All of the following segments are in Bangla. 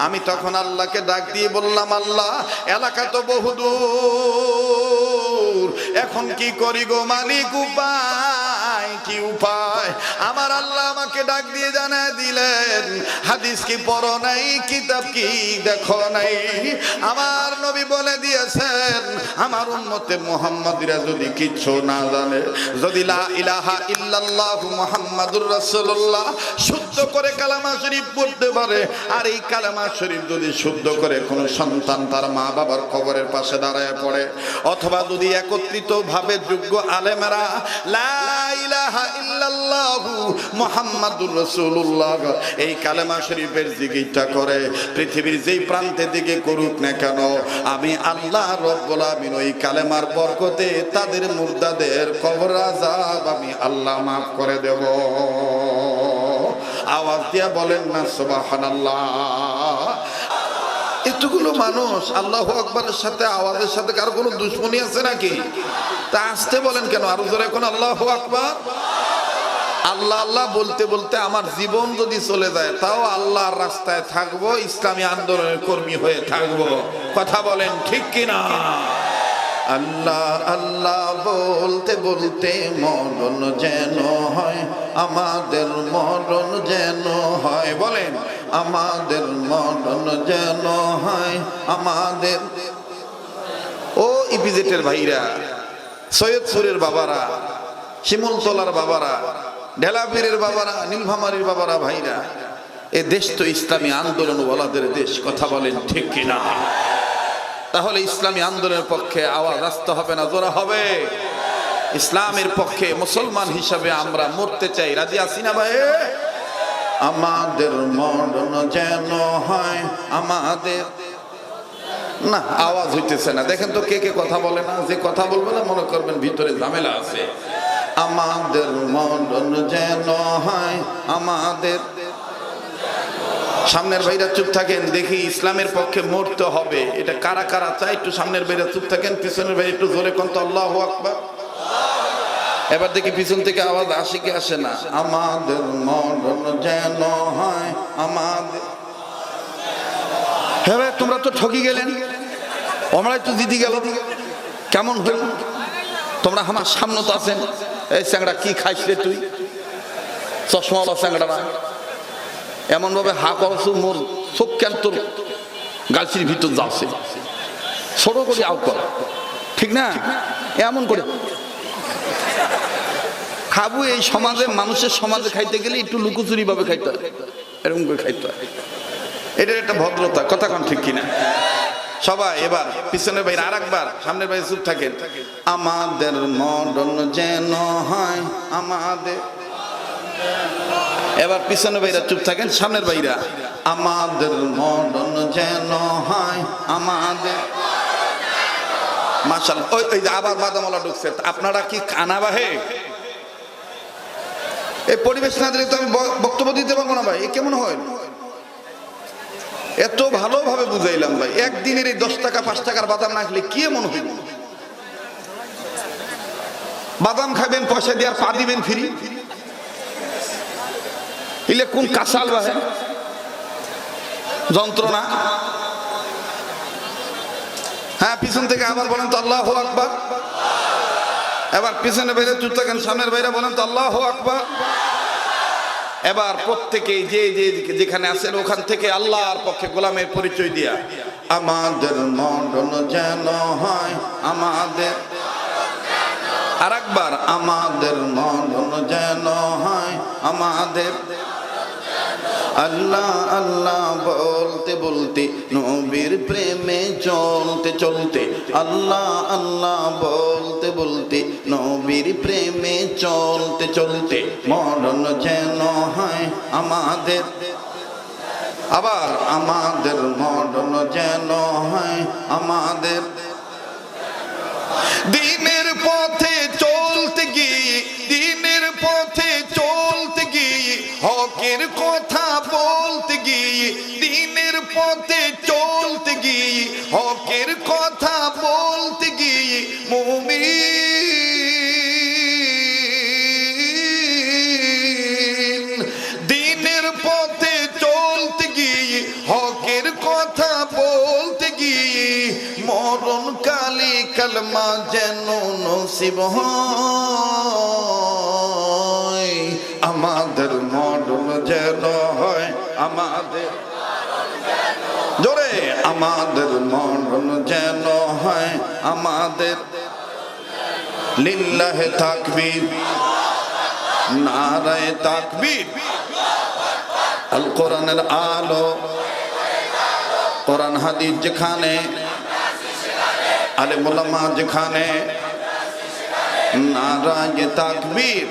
আমি তখন আল্লাহকে ডাক দিয়ে বললাম, আল্লাহ, এলাকা তো বহুদূর এখন কি করি গো মালিক উপায়? কি উপায়? আমার আল্লাহ আমাকে ডাক দিয়ে জানায় দিলেন, হাদিস কি পড়ো নাই, কিতাব কি দেখো নাই? আমার নবী বলে দিয়েছেন, আমার উম্মতে মুহাম্মাদিরা যদি কিচ্ছু না জানে, যদি লা ইলাহা ইল্লাল্লাহ মুহাম্মাদুর রাসূলুল্লাহ শুদ্ধ করে কালামা শরীফ পড়তে পারে, আর এই কালামা শরীফ যদি শুদ্ধ করে কোনো সন্তান তার মা বাবার কবরের পাশে দাঁড়ায় পড়ে, অথবা যদি একত্রিত ভাবে যোগ্য আলেমেরা লা ইলাহা ইল্লাল্লাহ মুহাম্মাদুর রাসূলুল্লাহ। এই কালেমা শরীফের জিকিরটা করে, পৃথিবীর যেই প্রান্তে দিকে করুক না কেন, আমি আল্লাহ রব্বুল আমিন ওই কালেমার বরকতে তাদের মুর্দাদের কবর আযাব আমি আল্লাহ মাফ করে দেব। আওয়াজ দিয়া বলেন না, সুবহানাল্লাহ। এতগুলো মানুষ আল্লাহ আকবরের সাথে, আওয়াজের সাথে কারও কোনো দুশ্মনী আছে নাকি? তা আসতে বলেন কেন? আরও জোরে এখন আল্লাহ আকবর? আল্লাহ আল্লাহ বলতে বলতে আমার জীবন যদি চলে যায়, তাও আল্লাহর রাস্তায় থাকব, ইসলামী আন্দোলনের কর্মী হয়ে থাকব। কথা বলেন ঠিক কিনা? আল্লাহ আল্লাহ বলতে বলতে মরণ যেন হয়, আমাদের মরণ যেন হয়, বলেন, আমাদের মরণ যেন হয়, আমাদের ও ইপিজেটের ভাইরা, সৈয়দপুরের বাবারা, শিমুলতলার বাবারা, ঢেলাপীরের বাবারা, নীলফামারীর বাবারা ভাইরা, এ দেশ তো ইসলামী আন্দোলন ওয়ালাদের দেশ, কথা বলেন ঠিক কিনা? তাহলে ইসলামী আন্দোলনের পক্ষে আওয়াজ আসতে হবে না, জোরা হবে। ইসলামের পক্ষে মুসলমান হিসাবে আমরা মরতে চাই। রাজি আছি না ভাই? আমাদের মরণ যেন হয়, আমাদের না, আওয়াজ হইতেছে না। দেখেন তো কে কে কথা বলে না, যে কথা বলবে না, মনে করবেন ভিতরে ঝামেলা আছে। আমাদের মরণ যেন হয়, আমাদের সামনের ভাইরা চুপ থাকেন দেখি ইসলামের পক্ষে মরতে হবে। এটা কারা কারা চাই একটু সামনের ভাইরা চুপ থাকেন পিছনের ভাই একটু জোরে কোন তো আল্লাহ আকবার। এবার দেখি পিছন থেকে আওয়াজ আসে কি আসে না। আমাদের মরণ যেন হয় আমাদের হ্যাঁ ভাই, তোমরা তো ঠকি গেলেন। আমরাই তো দিদি গেল। কেমন হইল? তোমরা আমার সামনে তো আছেন। এই স্যাংড়া কি খাইছিলে তুই? চশমাওয়ালা স্যাংড়া না এমন ভাবে হা করছ মোর চোখ কেন তোর গালছির ভিতর যাচ্ছে। ছোট করে আউট কর। ঠিক না? এমন করে। খাব এই সমাজে, মানুষের সমাজে খাইতে গেলে একটু লুকোচুরি ভাবে খাইতে হয়। এরকম করে খাইতে হয়। এটার একটা ভদ্রতা, কথা কন ঠিক কিনা? সবাই, এবার পিছনের বাইরে আর একবার সামনের বাইরে চুপ থাকেন। আমাদের মরণ যেন হয়, আমাদের এবার পিছনে বাইরা চুপ থাকেন, সামনের বাইরা। আমাদের মরণ যেন হয়, আমাদের মাসাল ওই ওই আবার বাদামলা ঢুকছে। আপনারা কি কানা বাহে? এই পরিবেশ না দিলে তো আমি বক্তব্য দিতে পারব না ভাই, এ কেমন হয়? এত ভালোভাবে বুঝাইলাম ভাই, একদিনের এই দশ টাকা, পাঁচ টাকার বাদাম না খেলে কি এমন হইব? বাদাম খাবেন, পয়সা দিয়ে আর পা দিবেন ফ্রি। ইলে কোন কাসাল বাহে যন্ত্রণা। হ্যাঁ পিছন থেকে আবার বলেন তো আল্লাহ আকবার। এবার পিছনে বাইরে চুপ থাকেন সামনের বাইরে বলেন তো আল্লাহ আকবার। এবার প্রত্যেকে যে যে যেখানে আছেন ওখান থেকে আল্লাহর পক্ষে গোলামের পরিচয় দিয়া। আমাদের মরণ যেন হয় আমাদের আর একবার আমাদের মরণ যেন হয় আমাদের আল্লাহ আল্লাহ বলতে বলতে, নবীর প্রেমে চলতে চলতে, আল্লাহ আল্লাহ বলতে বলতে, নবীর প্রেমে চলতে চলতে, মরণ যেন হয় আমাদের। আবার আমাদের মরণ যেন হয় আমাদের। দিনের পথে চলতে গিয়ে, দিনের পথে গিয়ে হকের কথা বলতে গিয়ে, দিনের পথে চলতে গিয়ে, হকের কথা বলতে গিয়ে মমি দিনের পথে চলতে গিয়ে, হকের কথা বলতে গিয়ে মরণ কালী কালমা যেন নসিব হয়। আমাদের মডল যেন হয় আমাদের। জোরে, আমাদের মডল যেন হয় আমাদের। লিল্লাহে তাকবীর, নারায়ে তাকবীর। আল কোরআনের আলো, কোরআন হাদিস যেখানে আলে মোলামা যেখানে, নারায় তাকবীর।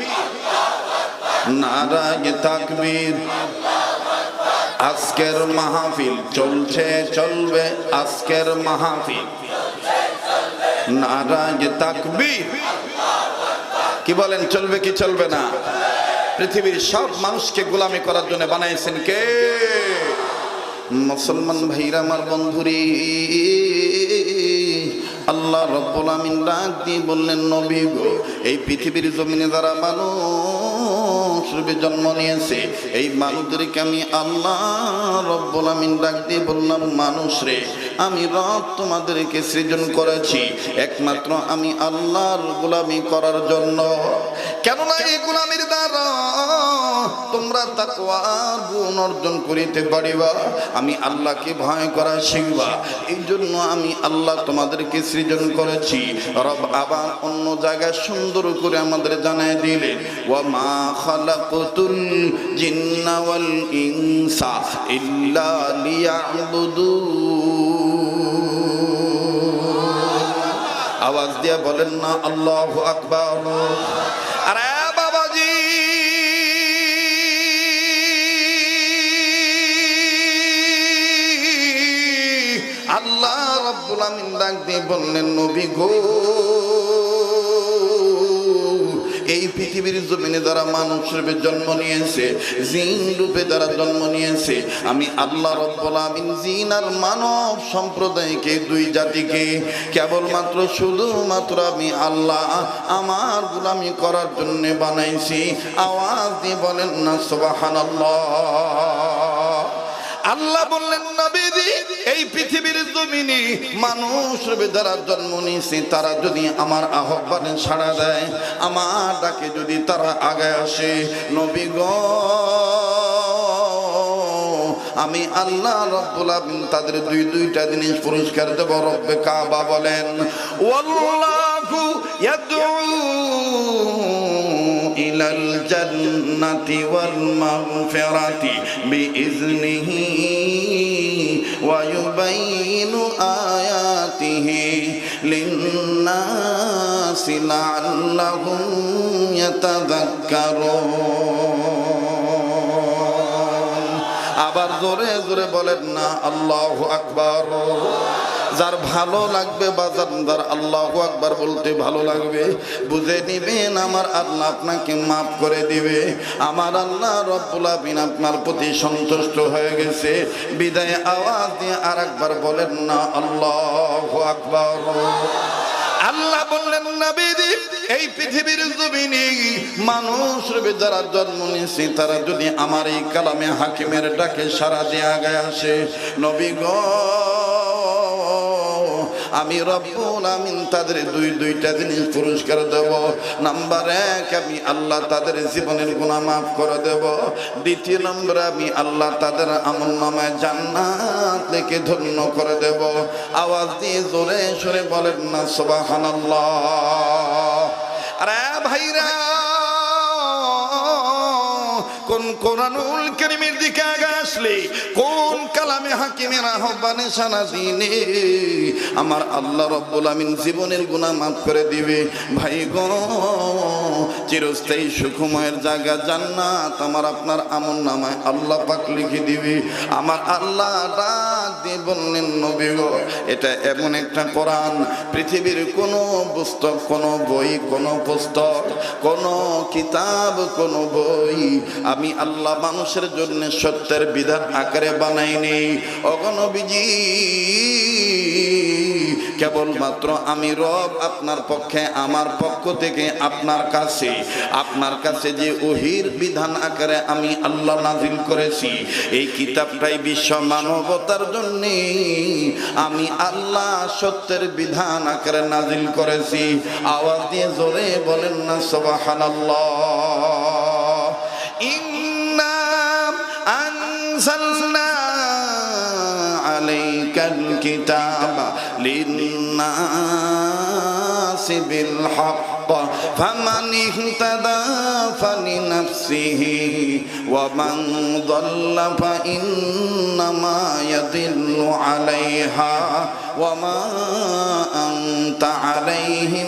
নারায় তাকবীর। আজকের মাহফিল চলছে, চলবে, আজকের মাহফিল। নারায় তাকবীর। কি বলেন, চলবে কি চলবে না? পৃথিবীর সব মানুষকে গোলামি করার জন্য বানাইছেন কে? মুসলমান ভাইরা, আমার বন্ধুরি। আল্লাহ রব্বুল আমিন ডাক দিয়ে বললেন, নবী গো, এই পৃথিবীর জমিনে যারা মানুষ রূপে জন্ম নিয়েছে। এই মানুষদেরকে আমি আল্লাহ রব্বুল আমিন ডাক দিয়ে বললাম মানুষ রে আমি রব তোমাদেরকে সৃজন করেছি। একমাত্র আমি আল্লাহর গোলামি করার জন্য। কেননা এই গোলামির দ্বারা তোমরা তাকওয়ার গুণ অর্জন করিতে পারিবা। আমি আল্লাহকে ভয় করা শিখবা। এই জন্য আমি আল্লাহ তোমাদেরকে সৃজন করেছি। রব আবার অন্য জায়গায় সুন্দর করে আমাদের জানায় দিলেন ওয়া মা খালাকতুল জিন্না ওয়াল ইনসা ইল্লা লিয়াবুদুন আওয়াজ দিয়ে বলেন না, আল্লাহ আকবর। আরে বাবাজি। আল্লাহ রব্বুল আমিন ডাক দিয়ে বললেন, নবী গো। এই পৃথিবীর জমিনে যারা মানুষ রূপে জন্ম নিয়েছে, জিন রূপে যারা জন্ম নিয়েছে, আমি আল্লাহ রব্বুল আমিন জিন আর মানব সম্প্রদায়কে, দুই জাতিকে, কেবলমাত্র শুধুমাত্র আমি আল্লাহ আমার গুলামি করার জন্য বানাইছি। আওয়াজ দিয়ে বলেন না, সুবহানাল্লাহ। আল্লাহ বললেন যদি এই পৃথিবীর জমিনে মানুষ রবি দ্বারা জন্ম নিয়েছে, তারা যদি আমার আহ্বানে সাড়া দেয়, আমার ডাকে যদি তারা আগে আসে নবীগণ আমি আল্লাহ রব্বুল্লাহ আমিন তাদের দুই দুইটা জিনিস পুরস্কার দেব, রব্বে কাবা বলেন, ওয়াল্লাহু ইয়াদউ ইলাল জান্নাতি ওয়াল মাগফিরাতি বিইজনিহি ويبين آياته للناس لعلهم يتذكرون আবার জোরে জোরে বলেন না আল্লাহ আকবার যার ভালো লাগবে বা যার আল্লাহ আকবার বলতে ভালো লাগবে। বুঝে নিবেন আমার আল্লাহ আপনাকে মাফ করে দিবে। আমার আল্লাহ রব্বুল আমিন আপনার প্রতি সন্তুষ্ট হয়ে গেছে। বিদায় আওয়াজ দিয়ে আর একবার বলেন না, আল্লাহ আকবার। আল্লাহ বললেন, নবীজি, এই পৃথিবীর জমিনে মানুষ রূপে যারা জন্ম নিয়েছে, তারা যদি আমার এই কালামে হাকিমের ডাকে সারা দেয়া গায়ে আসে নবী গো আমি রব্বুল আমিন তাদের দুই দুইটা জিনিস পুরস্কার দেব। নাম্বার এক, আমি আল্লাহ তাদের জীবনের গুণা মাফ করে দেব। দ্বিতীয় নম্বর, আমি আল্লাহ তাদের আমল নামায় জান্নাত লেখে ধন্য করে দেব। আওয়াজ দিয়ে জোরে সরে বলেন না, সুবহানাল্লাহ। আরে ভাইরা, কোন কোরআনুল করিমের দিকে আগে আসলে? কোন কালামে হাকিমের আহ্বানে সানা দিনে? আমার আল্লাহ রব্বুল আমিন জীবনের গুনাহ মাফ করে দিবে। ভাই গো, চিরস্থায়ী সুখময়ের জায়গা জান্নাত আমার আপনার আমল নামায় আল্লাহ পাক লিখে দিবে। আমার আল্লাহ ডাক দিয়ে বললেন, নবী গো, এটা এমন একটা কোরআন। পৃথিবীর কোনো পুস্তক, কোনো বই, কোনো পুস্তক, কোনো কিতাব, কোনো বই আমি আল্লাহ মানুষের জন্য সত্যের বিধান আকারে বানাইনি। অগণবিজি কেবলমাত্র আমি রব আপনার পক্ষে, আমার পক্ষ থেকে আপনার কাছে আপনার কাছে যে ওহির বিধান আকারে আমি আল্লাহ নাজিল করেছি, এই কিতাবটাই বিশ্ব মানবতার জন্য আমি আল্লাহ সত্যের বিধান আকারে নাজিল করেছি। আওয়াজ দিয়ে জোরে বলেন না, সুবহানাল্লাহ। ইন্না আলাইকাল কিতাবা। للناس بالحق. فمن اهتدى فلنفسه ومن ضل فإنما يضل عليها. وما أنت عليهم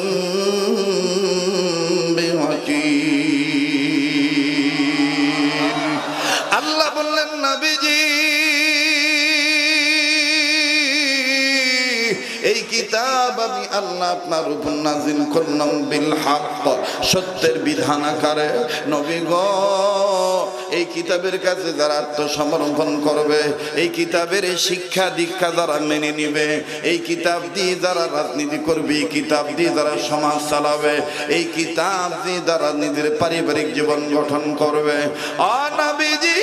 কিতাব আমি আল্লাহ আপনার উপর নাজিল করলাম বিল হাত সত্যের বিধান আকারে নবী গো। এই কিতাবের কাছে যারা আত্মসমর্পণ করবে, এই কিতাবের শিক্ষা দীক্ষা যারা মেনে নিবে, এই কিতাব দিয়ে যারা রাজনীতি করবে কিতাব দিয়ে যারা সমাজ চালাবে, এই কিতাব দিয়ে যারা নিজের পারিবারিক জীবন গঠন করবে। অনবীজি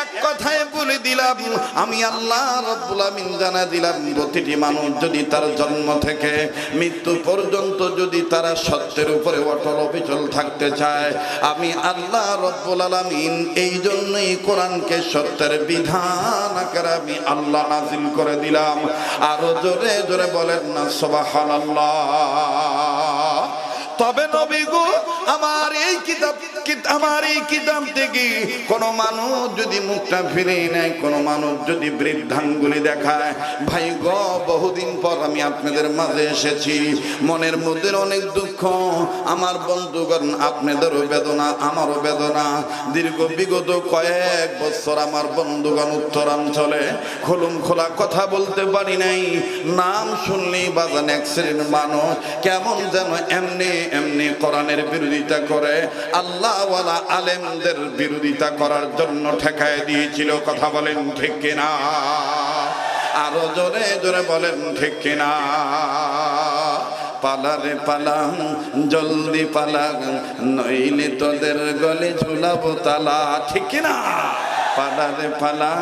এক কথায় বলে দিলাম, আমি আল্লাহ রব্বুল জানা দিলাম, প্রতিটি মানুষ যদি তার জন্ম থেকে মৃত্যু পর্যন্ত যদি তারা সত্যের উপরে অটল অবিচল থাকতে চায়, আমি আল্লাহ রব্বুল আলামিন এই জন্যই কোরআনকে সত্যের বিধান আকারে আমি আল্লাহ নাজিল করে দিলাম। আরও জোরে জোরে বলেন না আল্লাহ তবে নবী গো আমার এই কিতাব আমার এই কিতাব থেকে কোন মানুষ যদি মুখটা ফিরে নেয়, কোন মানুষ যদি বৃদ্ধাঙ্গুলি দেখায়, ভাই গ, বহুদিন পর আমি আপনাদের মাঝে এসেছি। মনের মধ্যে অনেক দুঃখ। আমার বন্ধুগণ, আপনাদেরও বেদনা, আমারও বেদনা। দীর্ঘ বিগত কয়েক বছর আমার বন্ধুগণ উত্তরাঞ্চলে খুলুম খোলা কথা বলতে পারি নাই। নাম শুনলেই বাজান এক শ্রেণির মানুষ, কেমন যেন এমনি এমনি কোরআনের বিরোধিতা করে, আল্লাহওয়ালা আলেমদের বিরোধিতা করার জন্য ঠেকায় দিয়েছিল, কথা বলেন ঠিক কিনা? আরও জোরে জোরে বলেন ঠিক কিনা? পালারে পালা, জলদি পালা, নইলে তোদের গলে ঝুলাবো তালা, ঠিক কিনা? পালারে পালা,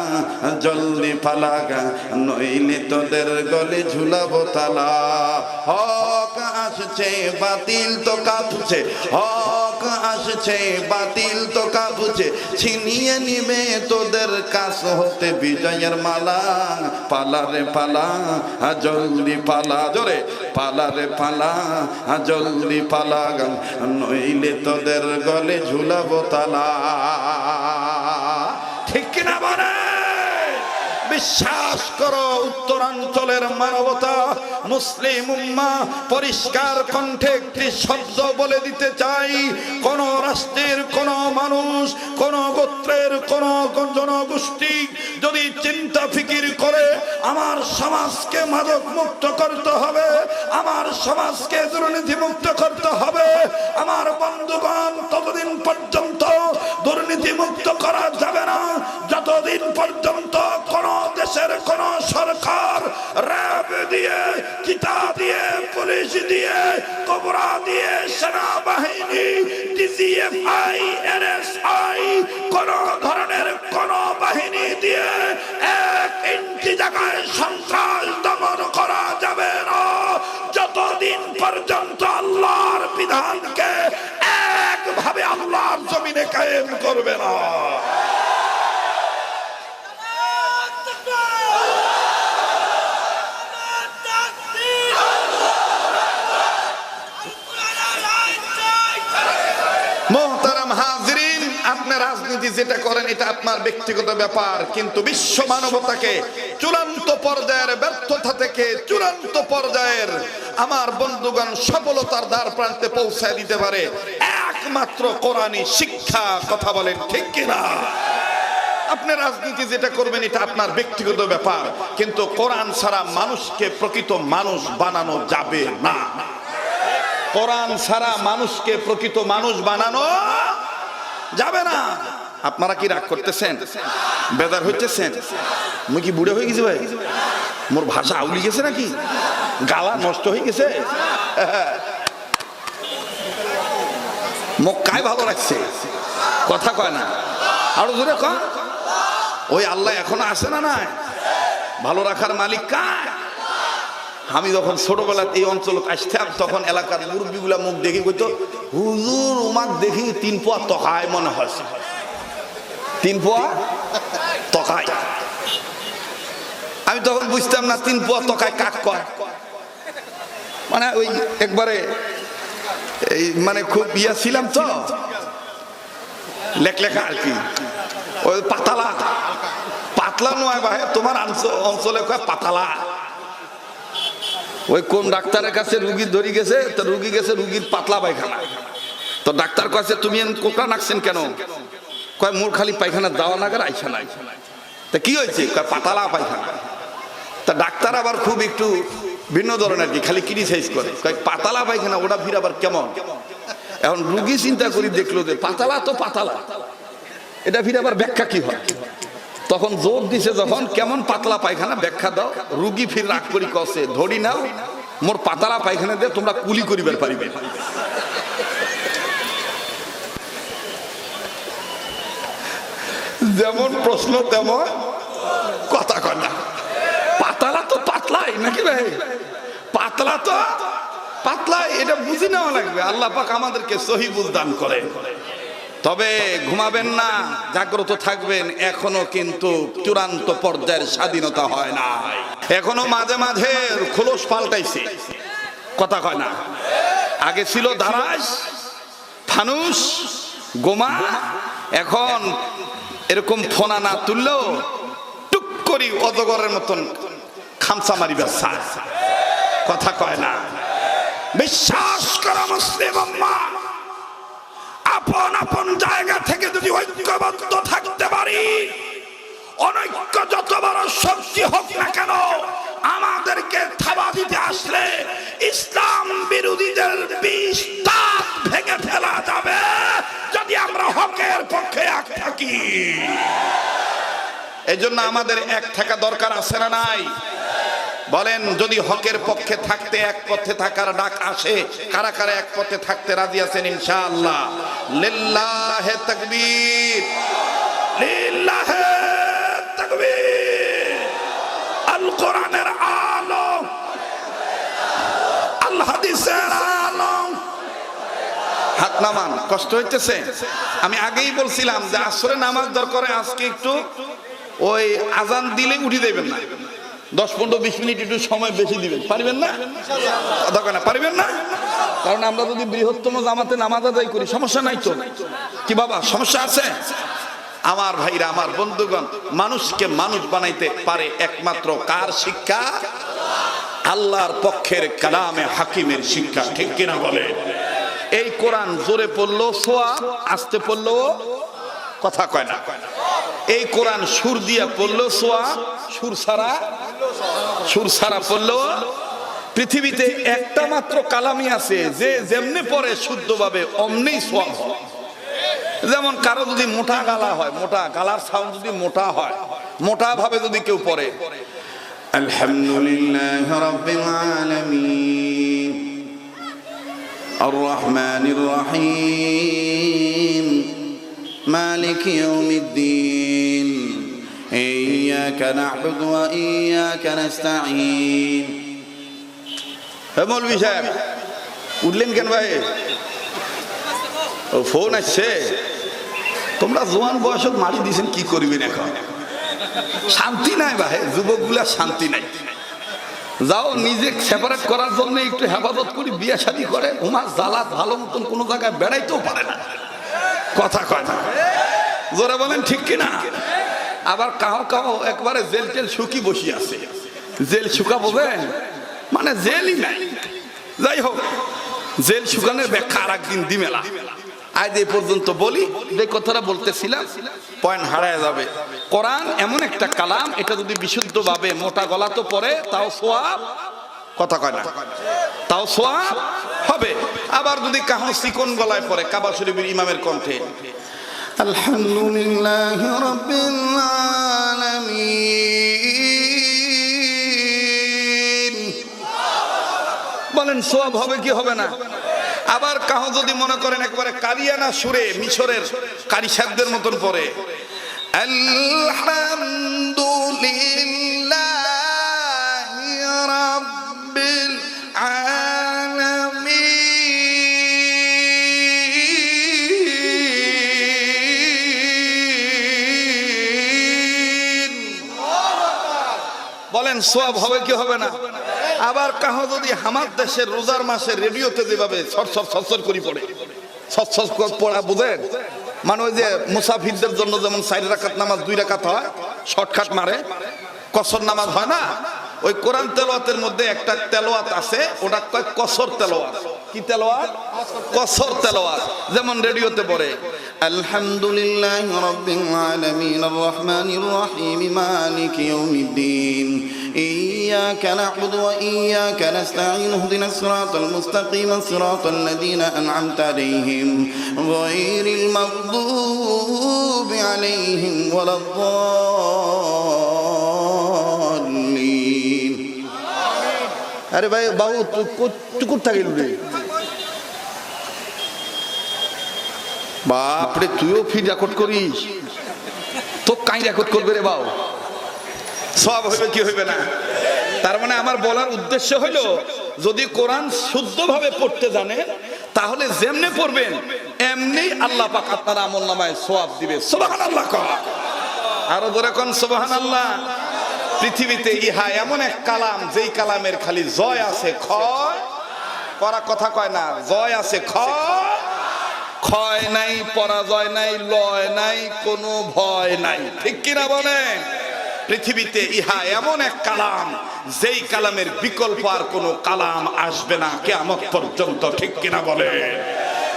জলদি পালা, নইলে তোদের গলে ঝুলাবো তালা হক আসছে, বাতিল তো কাঁপছে। হক আসছে, বাতিল তো কাঁপছে। ছিনিয়ে নিবে তোদের কাছ হতে বিজয়ের মালা। পালারে পালা জলদি পালা। জোরে পালারে পালা জলদি পালা নইলে তোদের গলে ঝুলাবো তালা। ঠিক কিনা বলে বিশ্বাস করো, উত্তরাঞ্চলের মানবতা মুসলিম উম্মা পরিষ্কার কণ্ঠে একটি শব্দ বলে দিতে চাই। কোন রাষ্ট্রের, কোন মানুষ, কোন গোত্রের, কোন জনগোষ্ঠী যদি চিন্তা ফিকির করে, আমার সমাজকে মাদক মুক্ত করতে হবে, আমার সমাজকে দুর্নীতি মুক্ত করতে হবে, আমার বন্ধুগণ ততদিন পর্যন্ত দুর্নীতি মুক্ত করা যাবে না। যতদিন পর্যন্ত কোন দেশের কোন সরকার র্যাব দিয়ে, কিতা দিয়ে, পুলিশ দিয়ে, কবরা দিয়ে, সেনাবাহিনী ডিজিএফআই এনএসআই কোন ধরনের কোন বাহিনী দিয়ে এক ইঞ্চি জায়গায় সন্ত্রাস দমন করা যাবে না। যতদিন পর্যন্ত আল্লাহর বিধানকে একভাবে আল্লাহর জমিনে কায়েম করবে না। রাজনীতি যেটা করেন, এটা আপনার ব্যক্তিগত ব্যাপার। কিন্তু বিশ্ব মানবতাকে চূড়ান্ত পর্যায়ের ব্যর্থতা থেকে চূড়ান্ত পর্যায়ের আমার বন্ধুগণ সফলতার দ্বার প্রান্তে পৌঁছায় দিতে পারে। একমাত্র কোরআনী শিক্ষা, কথা বলেন ঠিক কিনা? আপনি রাজনীতি যেটা করবেন, এটা আপনার ব্যক্তিগত ব্যাপার। কিন্তু কোরআন ছাড়া মানুষকে প্রকৃত মানুষ বানানো যাবে না। কোরআন ছাড়া মানুষকে প্রকৃত মানুষ বানানো যাবে না। আপনারা কি রাগ করতেছেন? বেদার হইতেছেন? মুই কি বুড়ে হয়ে গেছি ভাই? মোর ভাষা আউলি গেছে নাকি? গালা নষ্ট হয়ে গেছে? মক্কায় ভালো রাখছে কথা কয় না। আরও জোরে কয়। ওই আল্লাহ এখনও আসে না নাই? ভালো রাখার মালিক কার? আমি যখন ছোটবেলা এই অঞ্চল আসতাম, তখন এলাকার মুরব্বীগুলা মুখ দেখি কইতো, হুজুর উমাক দেখি তিন পোয়া তকায় মনে হয়। তিন পোয়া তকায় আমি তখন বুঝতাম না তিন পোয়া তকায় কাক কয়? মানে ওই একবারে এই মানে খুব ইয়া ছিলাম তো। লেখলেখা আর কি। ওই পাতালা। পাতলা নয় ভাই, তোমার অঞ্চলে পাতালা। ওই কোন ডাক্তারের কাছে রুগী ধরি গেছে, তো রুগী গেছে রুগীর পাতলা পায়খানা। তো ডাক্তার কাছে তুমি কোকড়া নাকছেন কেন? কয়, মোর খালি পায়খানা দেওয়া নাগার আইসা নাই। তা কি হয়েছে? কয়, পাতালা পায়খানা। তা ডাক্তার আবার খুব একটু ভিন্ন ধরনের কি, খালি ক্রিটিসাইজ করে। কয়, পাতালা পায়খানা, ওটা ফির আবার কেমন? এখন রুগী চিন্তা করি দেখল যে পাতালা তো পাতালা। এটা ফিরে আবার ব্যাখ্যা কি হয়? তখন জোর দিছে যখন, কেমন পাতলা পায়খানা, ব্যাখ্যা দাও। রুগী ফির রাগ করি কষে ধরি নাও, মোর পাতলা পায়খানা দিয়ে তোমরা কুলি করিবার পারিবে। যেমন প্রশ্ন, তেমন কথা কয় না। পাতলা তো পাতলাই, নাকি ভাই? পাতলা তো পাতলাই, এটা বুঝি নেওয়া লাগবে। আল্লাহ পাক আমাদেরকে সহি বুঝদান করে তবে ঘুমাবেন না, জাগ্রত থাকবেন, এখনও কিন্তু চূড়ান্ত পর্যায়ের স্বাধীনতা হয় না। এখনও মাঝে মাঝে খোলস পাল্টাইছে। কথা কয় না। আগে ছিল দারাস ফানুস, গোমা, এখন এরকম ফোনা না তুললেও টুক করি অজগরের মতন খামসা মারিবার সার কথা কয় না। বিশ্বাস করা মুসলিম আম্মা আপন আপন জায়গা থেকে যদি ঐক্যবদ্ধ থাকতে পারি, অনৈক্য যত বড় শক্তি হোক না কেন, আমাদেরকে থাবা দিতে আসলে ইসলাম বিরোধীদের বিষ ভেঙে ফেলা যাবে। যদি আমরা হকের এই জন্য আমাদের এক থাকা দরকার আছে না নাই? বলেন, যদি হকের পক্ষে থাকতে এক পথে থাকার ডাক আসে, কারা কারা এক পথে থাকতে রাজি আছেন ইনশাআল্লাহ? লিল্লাহে তাকবীর। লিল্লাহে তাকবীর। আল কোরআনের আলো আল হাদিসের আলো হাত নামান, কষ্ট হইতেছে? আমি আগেই বলছিলাম যে আসরে নামাজ দরকারে আজকে একটু। ওই আজান দিলে উঠে দেবেন না। দশ পনেরো বিশ মিনিট একটু সময় বেশি দিবেন। পারবেন না? কথা কয় না, পারবেন না? কারণ আমরা যদি বৃহত্তম জামাতে নামাজ আদায় করি, সমস্যা নাই তো? কি বাবা, সমস্যা আছে? আমার ভাইরা, আমার বন্ধুগণ, মানুষকে মানুষ বানাইতে পারে একমাত্র কার শিক্ষা? আল্লাহর পক্ষের কালামে হাকিমের শিক্ষা, ঠিক কিনা বলে? এই কোরআন জোরে পড়ল, সোয়া আসতে পড়ল, কথা কয় না কয় না। এই কোরআন সুর দিয়া পড়ল সোয়া, সুর সারা সুর সারা পড়ল। পৃথিবীতে একটা মাত্র কালামি আছে, যে যেমনি পরে শুদ্ধভাবে, অমনি সোয়া যেমন কারও যদি মোটা গালা হয়, মোটা গালার সাউন্ড যদি মোটা হয় মোটা ভাবে যদি কেউ পরে আলহামদুলিল্লাহ রাব্বিল আলামিন আর রহমানির রহিম, মালিক ইয়াউমিদ্দিন إياك نعبد وإياك نستعين মৌলভি সাহেব উঠলেন কেন ভাই ও ফোন আসছে তোমরা জোয়ান বয়সত মারি দিয়েছেন কি করবেন এখন শান্তি নাই ভাই যুবকগুলা শান্তি নাই যাও নিজে সেপারেট করার জন্য একটু হেফাজত করি বিয়ে শাদি করে উমার জালাত ভালো মতন কোনো জায়গায় বেড়াইতেও পারে না কথা কয় না জোরে বলেন ঠিক কিনা আবার কাহো কাহো একবারে জেল টেল শুকি বসি আছে। জেল শুকা বোঝেন মানে জেলই নাই। যাই হোক, জেল শুকানোর ব্যাখ্যা আর একদিন দিমেলা। আজ এই পর্যন্ত বলি, যে কথাটা বলতেছিলাম পয়েন্ট হারায় যাবে। কোরআন এমন একটা কালাম, এটা যদি বিশুদ্ধভাবে মোটা গলা তো পড়ে, তাও সোয়াব, কথা কয় না। তাও সোয়াব হবে। আবার যদি কাহ চিকন গলায় পড়ে, কাবা শরীফের ইমামের কণ্ঠে। আলহামদুলিল্লাহ رب العالمين বলেন সব হবে কি হবে না? আবার কাহ যদি মনে করেন একবারে কারিয়ানা সুরে, মিশরের কারি সাহেবদের মতন পরে। আলহামদুলিল্লাহ। সোয়াব হবে কি হবে না? আবার কাহ যদি আমার দেশের রোজার মাসে রেডিওতে যেভাবে সরসর সরসর করি পড়ে সরসর পড়া বুঝেন? মানে ওই যে মুসাফিরদের জন্য যেমন চার রাকাত নামাজ, দুই রাকাত হয়, শর্টকাট মারে, কসর নামাজ হয় না? ওই কোরআন তেলোয়াতের মধ্যে একটা তেলোয়াত আছে, ওটা কয় কসর তেলোয়াত কি তেলোয়াত কসর তেলোয়াত যেমন রেডিওতে পড়ে, আলহামদুলিল্লাহ রাব্বিল আলামিন, আর রহমানির রহিম, মালিক ইয়াউমিদ্দিন। إياك نعبد وإياك نستعين اهدنا الصراط المستقيم صراط الذين أنعمت عليهم غير المغضوب عليهم ولا الضالين আরে ভাই বাবু চুকুর থাকিল রে বাপরে তুইও ফি রেকর্ড করিস তো কাই রেকর্ড করবে রে বাউ সব হইবে কি হইবে না? তার মানে আমার বলার উদ্দেশ্য হলো যদি কোরআন শুদ্ধভাবে পড়তে জানে, তাহলে যেমনে পড়বেন, এমনি আল্লাহ পাক আপনার আমল নামায় সোয়াব দিবে। সুবহান আল্লাহ আরও ধরে কোন সুবহান আল্লাহ পৃথিবীতে ইহা এমন এক কালাম, যেই কালামের খালি জয় আছে, ক্ষয়। পরা কথা কয় না, জয় আছে, ক্ষয়। ক্ষয় নাই, পরাজয় নাই, লয় নাই, কোনো ভয় নাই। ঠিক কিনা বলেন? পৃথিবীতে ইহা এমন এক কালাম, যেই কালামের বিকল্প আর কোনো কালাম আসবে না কেমন পর্যন্ত, ঠিক কিনা বলে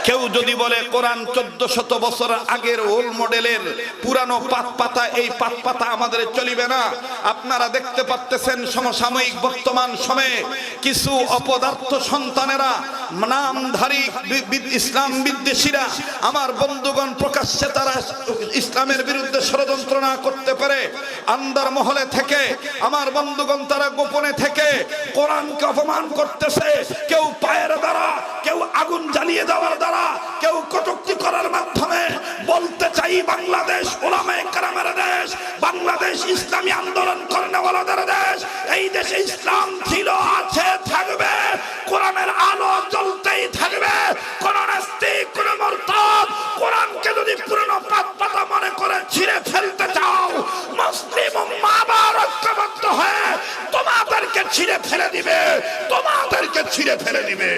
কেউ যদি বলে কোরআন চোদ্দ শত বছর আগের ওল মডেলের পুরানো পাত পাতা, এই পাত পাতা আমাদের চলিবে না। আপনারা দেখতে পাচ্তেছেন সমসাময়িক বর্তমান সময়ে কিছু অপদার্থ সন্তানেরা, নামধারী ইসলাম বিদ্বেষীরা, আমার বন্ধুগণ প্রকাশ্যে তারা ইসলামের বিরুদ্ধে ষড়যন্ত্র না করতে পারে। আন্দার মহলে থেকে, আমার বন্ধুগণ তারা গোপনে থেকে কোরআনকে অপমান করতেছে। কেউ পায়ের দ্বারা, কেউ আগুন জ্বালিয়ে দেওয়ার দ্বারা কেউ কটুক্তি করার মাধ্যমে বলতে চাই, বাংলাদেশ দেশ, বাংলাদেশ ইসলামী আন্দোলন করেনেওয়ালাদের দেশ। এই দেশে ইসলাম ছিল, আছে, থাকবে, কোরআনের আলো জ্বলতেই থাকবে। কোন কোরআনকে যদি পুরনো পাত পাতা মনে করে ছিঁড়ে ফেলতে চাও, মুসলিম মা আবার ঐক্যবদ্ধ হয়ে তোমাদেরকে ছিঁড়ে ফেলে দিবে, তোমাদেরকে ছিঁড়ে ফেলে দিবে।